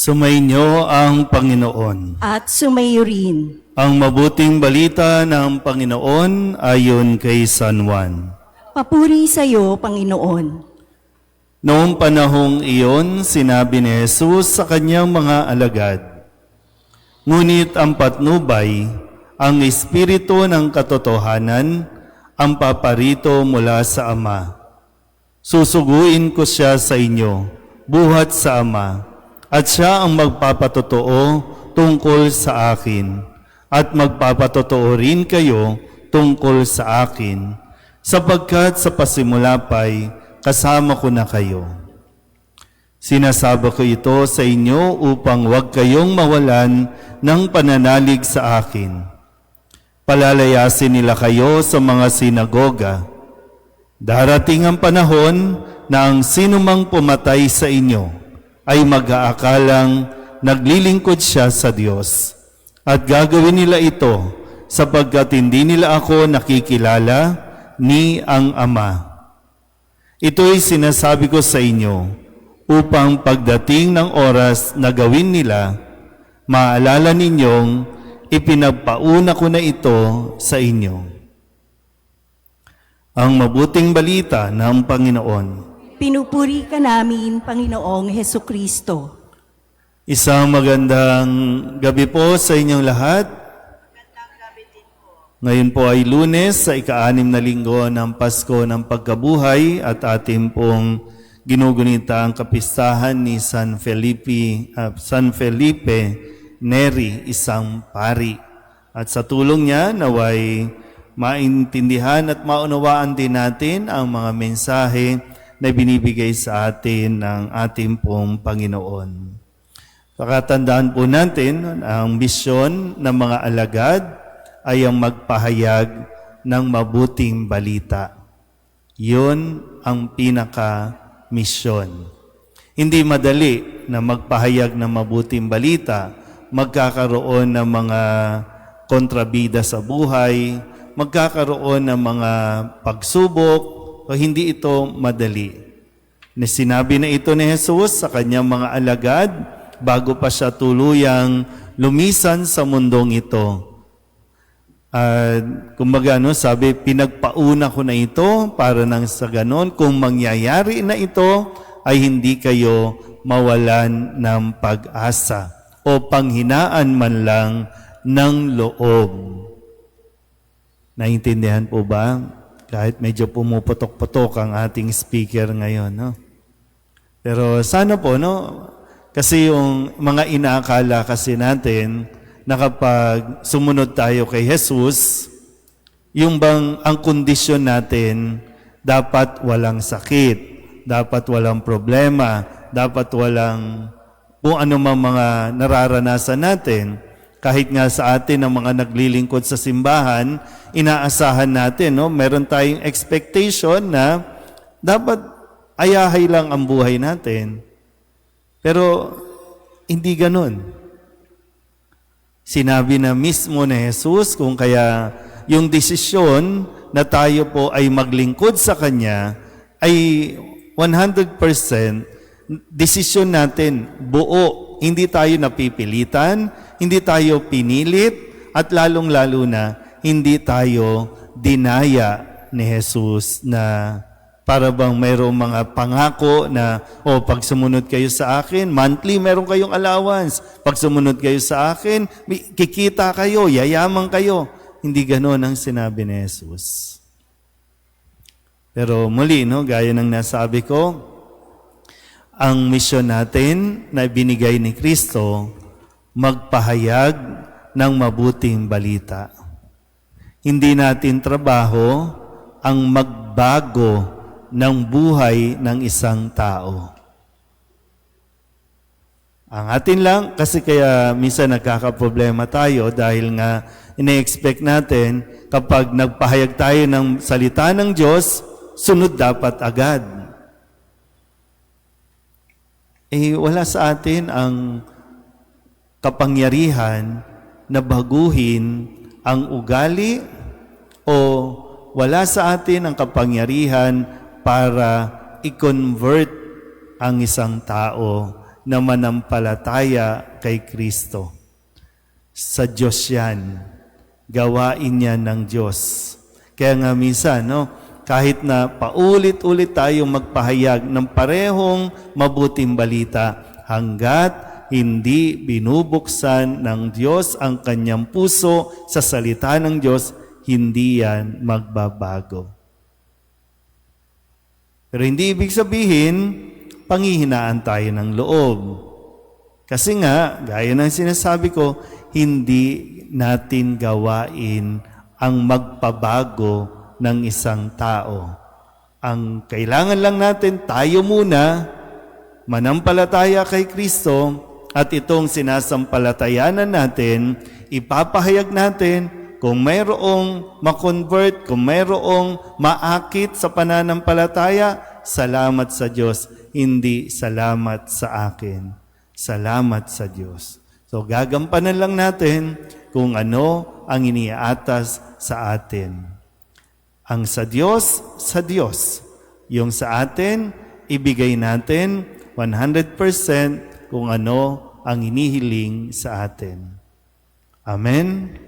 Sumainyo ang Panginoon. at sumayo rin. Ang mabuting balita ng Panginoon ayon kay San Juan. Papuri sa iyo, Panginoon. Noong panahong iyon, sinabi ni Jesus sa kanyang mga alagad, Ngunit ang patnubay, ang Espiritu ng katotohanan, ang paparito mula sa Ama. Susuguin ko siya sa inyo, buhat sa Ama, at siya ang magpapatotoo tungkol sa akin, at magpapatotoo rin kayo tungkol sa akin, sapagkat sa pasimula pa'y kasama ko na kayo. Sinasaba ko ito sa inyo upang huwag kayong mawalan ng pananalig sa akin. Palalayasin nila kayo sa mga sinagoga. Darating ang panahon na ang sinumang pumatay sa inyo ay mag-aakalang naglilingkod siya sa Diyos. At gagawin nila ito sapagkat hindi nila ako nakikilala ni ang Ama. Ito'y sinasabi ko sa inyo upang pagdating ng oras na gawin nila, maalala ninyong ipinagpauna ko na ito sa inyo. Ang mabuting balita ng Panginoon. Pinupuri ka namin, Panginoong Heso Kristo. Isang magandang gabi po sa inyong lahat. Ngayon po ay lunes sa ika-anim na linggo ng Pasko ng Pagkabuhay at ating pong ginugunita ang kapistahan ni San Felipe, ah, San Felipe Neri, isang pari. At sa tulong niya, naway maintindihan at maunawaan din natin ang mga mensahe na binibigay sa atin ng ating pong Panginoon. Pakatandaan po natin ang misyon ng mga alagad ay ang magpahayag ng mabuting balita. Yun ang pinaka-misyon. Hindi madali na magpahayag ng mabuting balita, magkakaroon ng mga kontrabida sa buhay, magkakaroon ng mga pagsubok, o hindi ito madali. Na sinabi na ito ni Jesus sa kanyang mga alagad bago pa siya tuluyang lumisan sa mundong ito. At kumbaga, no, sabi, pinagpauna ko na ito para nang sa ganon, kung mangyayari na ito, ay hindi kayo mawalan ng pag-asa o panghinaan man lang ng loob. Naintindihan po ba? Kahit medyo pumuputok-putok ang ating speaker ngayon, no? Pero sana po, no? Kasi yung mga inaakala kasi natin na kapag sumunod tayo kay Jesus, yung bang ang kondisyon natin dapat walang sakit, dapat walang problema, dapat walang kung ano mga nararanasan natin. Kahit nga sa atin ang mga naglilingkod sa simbahan, inaasahan natin, no? meron tayong expectation na dapat ayahay lang ang buhay natin. Pero hindi ganun. Sinabi na mismo ni Jesus kung kaya yung desisyon na tayo po ay maglingkod sa Kanya ay 100% desisyon natin buo. Hindi tayo napipilitan, hindi tayo pinilit, at lalong-lalo na hindi tayo dinaya ni Jesus na para bang mayroong mga pangako na, o oh, pag sumunod kayo sa akin, monthly meron kayong allowance. Pag sumunod kayo sa akin, kikita kayo, yayaman kayo. Hindi ganoon ang sinabi ni Jesus. Pero muli, no, gaya ng nasabi ko, ang misyon natin na binigay ni Kristo, magpahayag ng mabuting balita. Hindi natin trabaho ang magbago ng buhay ng isang tao. Ang atin lang, kasi kaya minsan nagkakaproblema tayo dahil nga ine-expect natin kapag nagpahayag tayo ng salita ng Diyos, sunod dapat agad. Eh, wala sa atin ang kapangyarihan na baguhin ang ugali o wala sa atin ang kapangyarihan para i-convert ang isang tao na manampalataya kay Kristo. Sa Diyos yan. Gawain yan ng Diyos. Kaya nga minsan, no, kahit na paulit-ulit tayong magpahayag ng parehong mabuting balita, hanggat hindi binubuksan ng Diyos ang kanyang puso sa salita ng Diyos, hindi yan magbabago. Pero hindi ibig sabihin, panghihinaan tayo ng loob. Kasi nga, gaya ng sinasabi ko, hindi natin gawain ang magpabago ng isang tao. Ang kailangan lang natin, tayo muna, manampalataya kay Kristo, at itong sinasampalatayanan natin, ipapahayag natin kung mayroong makonvert, kung mayroong maakit sa pananampalataya, salamat sa Diyos, hindi salamat sa akin. Salamat sa Diyos. So gagampanan lang natin kung ano ang iniaatas sa atin. Ang sa Diyos, sa Diyos. Yung sa atin, ibigay natin 100% kung ano ang inihiling sa atin. Amen.